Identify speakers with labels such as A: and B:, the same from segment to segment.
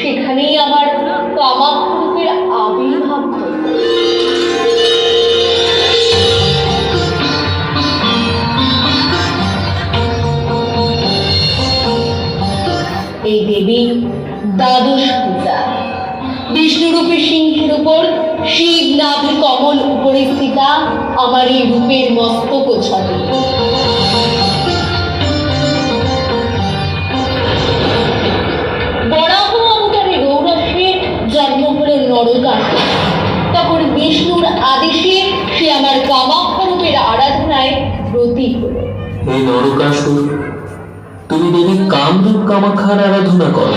A: সেখানেই কামাক্ষরূপের আবির্ভাব এই দেবী দ্বাদশ পূজা। বিষ্ণুরূপে সিংহের উপর শিব নাভি কমল উপরে স্থিতা আমার এই রূপের মস্তক ছবি নরকাশ তখন বিষ্ণুর আদেশে সে আমার কামাক্ষ রূপের আরাধনায় ব্রতী হলো।
B: নরকাসুর তুমি দেবী কামরূপ কামাখ্যার আরাধনা করো।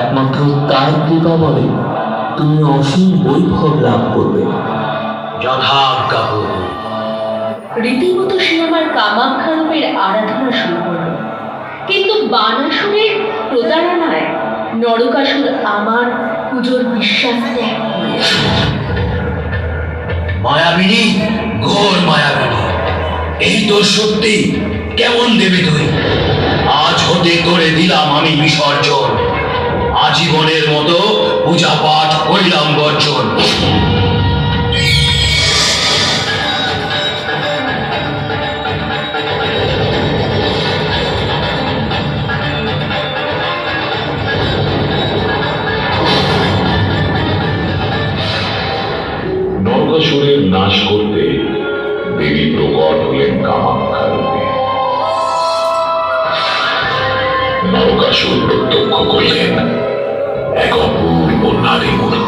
B: একমাত্র তার কৃপা বলে তুমি অসীম বৈভব লাভ করবে।
C: যথাজ্ঞা
A: রীতিমতো সে আমার কামাখ্যা রূপের আরাধনা শুরু করল। কিন্তু বানাসুরের প্রতারণায় নরকাসুর আমার পুজোর বিশ্বাস ত্যাগ
C: মায়াবিনী, ঘোর মায়াবিনী। এই তোর সত্যি কেমন দেবে তুই? আজ হতে করে দিলাম আমি বিসর্জন। আজীবনের মতো পূজা পাঠ করিলাম বর্জন
D: দেবী প্রকট হলেন কামাখ্যা রূপে নরকাসুর প্রত্যক্ষ করলেন এক অপূর্ব নারী মূর্তি।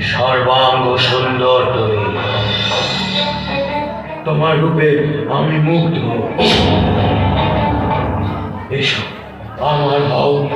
C: সর্বাঙ্গ সুন্দর তুমি। তোমার রূপে আমি মুগ্ধ। এসো আমার হও।